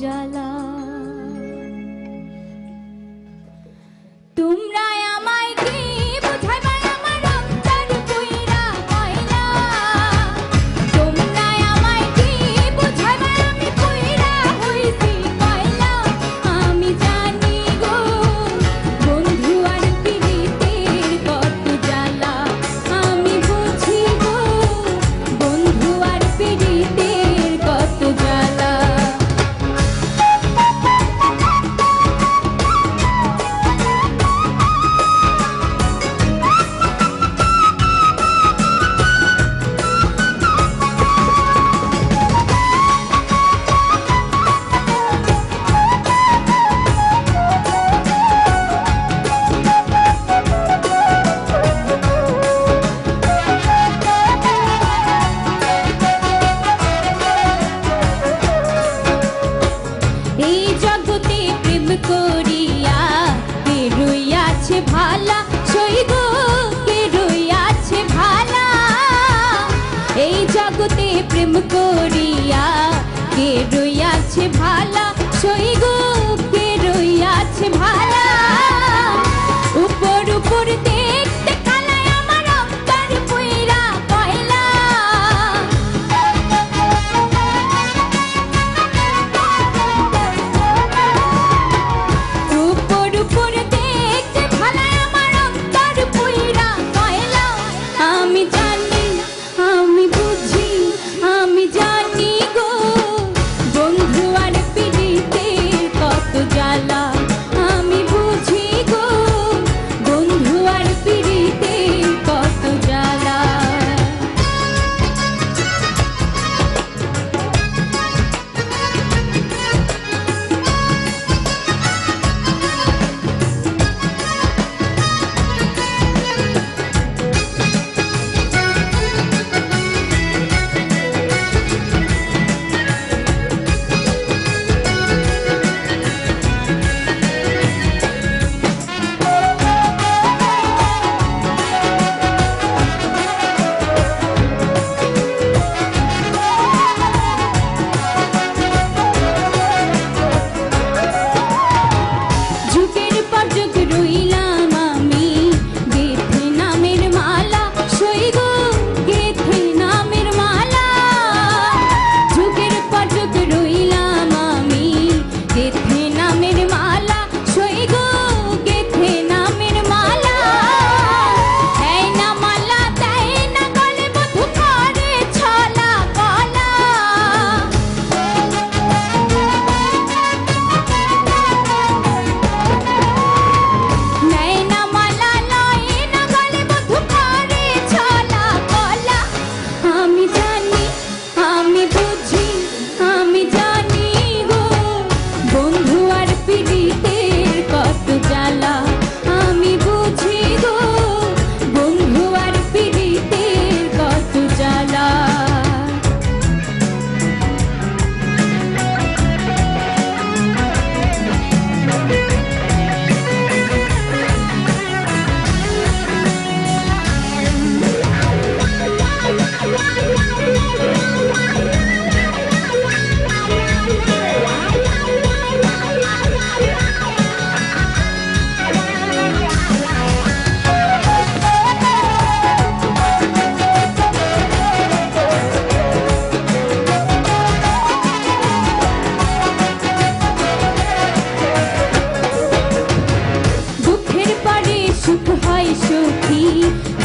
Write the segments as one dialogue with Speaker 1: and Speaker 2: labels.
Speaker 1: Jala. বন্ধুতে প্রেম করিয়া কে রইয়াছে ভালা সই গো কে রইয়াছে ভালা।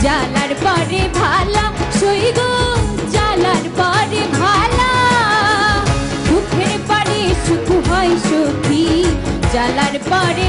Speaker 1: জ্বালার পরে ভালা, সই গো, জ্বালার পরে ভালা। দুঃখের পরে সুখ হয় সুখী জালার পরে